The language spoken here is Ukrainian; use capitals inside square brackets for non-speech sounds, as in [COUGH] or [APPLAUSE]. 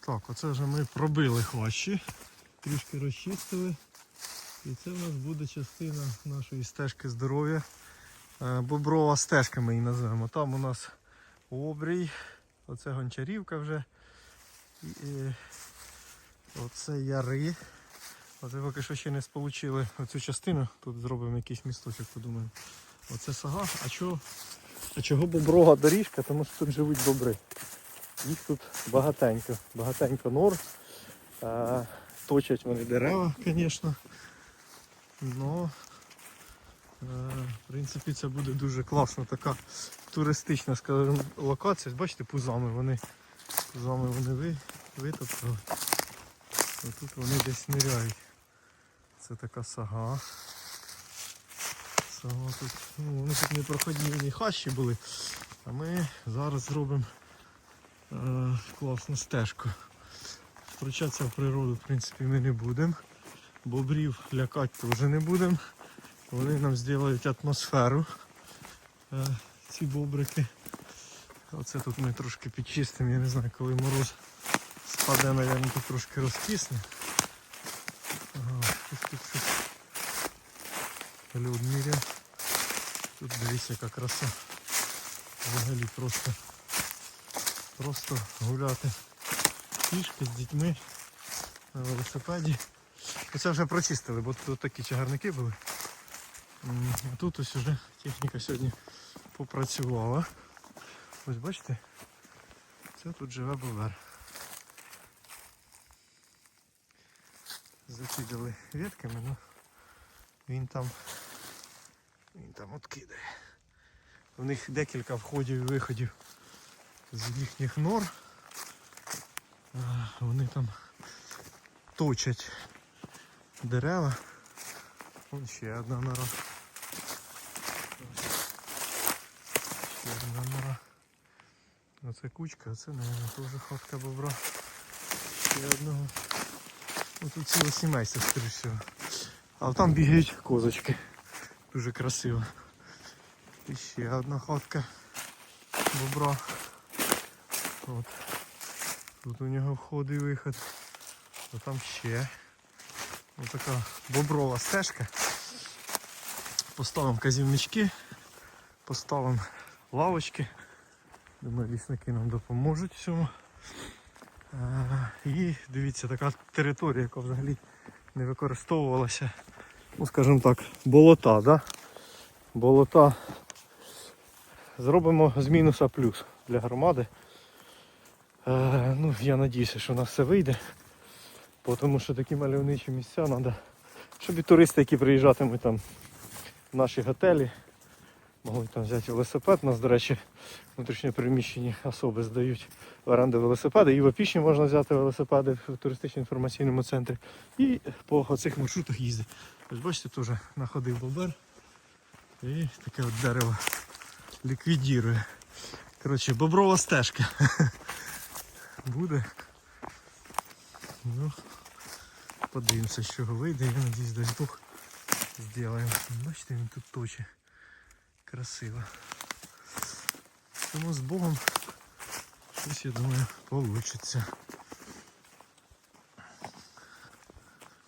Так, оце вже ми пробили хващі, трішки розчистили. І це в нас буде частина нашої стежки здоров'я. Е, Боброва стежка ми її назвемо. Там у нас обрій, оце гончарівка вже. І, оце яри. Оце поки що ще не сполучили оцю частину. Тут зробимо якийсь місточок, подумаємо. Оце сага. А чого, а чого боброва доріжка? Тому що тут живуть бобри. Їх тут багатенько, багатенько нор. А, точать вони дерева, звісно. Но, е, в принципі, це буде дуже класна така туристична скажімо, локація. Бачите, пузами вони, пузами вони ви, витоптали. Тут вони десь ниряють. Це така сага. Сага тут, ну, вони тут не проходні хащі були. А ми зараз зробимо е, класну стежку. Втручатися в природу, в принципі, ми не будемо. Бобрів лякати теж не будемо. Вони нам зроблять атмосферу. Е, ці бобрики. Оце тут ми трошки підчистимо, я не знаю, коли мороз спаде, мабуть, тут трошки розкисне. Тут. Льод міря. Тут дивіться, яка краса. Взагалі просто, просто гуляти пішки з дітьми на велосипеді. Оце вже прочистили, бо тут такі чагарники були. А тут ось вже техніка сьогодні попрацювала. Ось бачите, це тут живе бовер. Закидали ветками, ну він там він там откидає. У них декілька входів і виходів з їхніх нор. Вони там точать дерева. Вон ще одна нора. Ще одна нора. Оце кучка, а це, мабуть, теж хатка бобра. Ще одного. Тут ціле сімейство, скоріш всього. А там бігають козочки. Дуже красиво. І ще одна хатка бобра. От. Тут у нього вход і виход. А там ще. Ось така боброва стежка. Поставимо казівнички, поставимо лавочки. Думаю, лісники нам допоможуть цьому. І дивіться, така територія, яка взагалі не використовувалася. Ну, скажімо так, болота, да? Болота. Зробимо з мінуса плюс для громади. Е, ну, я надіюся, що у нас все вийде. Тому що такі мальовничі місця треба, щоб і туристи, які приїжджатимуть там в наші готелі, могли там взяти велосипед. У нас, до речі, внутрішньо переміщені особи здають в оренду велосипеди. І в Опішні можна взяти велосипеди в туристично-інформаційному центрі. І по оцих маршрутах їздить. Ось бачите, теж находив бобер. І таке от дерево ліквідірує. Коротше, боброва стежка. [LAUGHS] Буде. Ну, подивимося, з вийде. Я надіюсь, дай Бог зробимо. Бачите, він тут точить. Красиво. Тому з Богом щось, я думаю, вийде.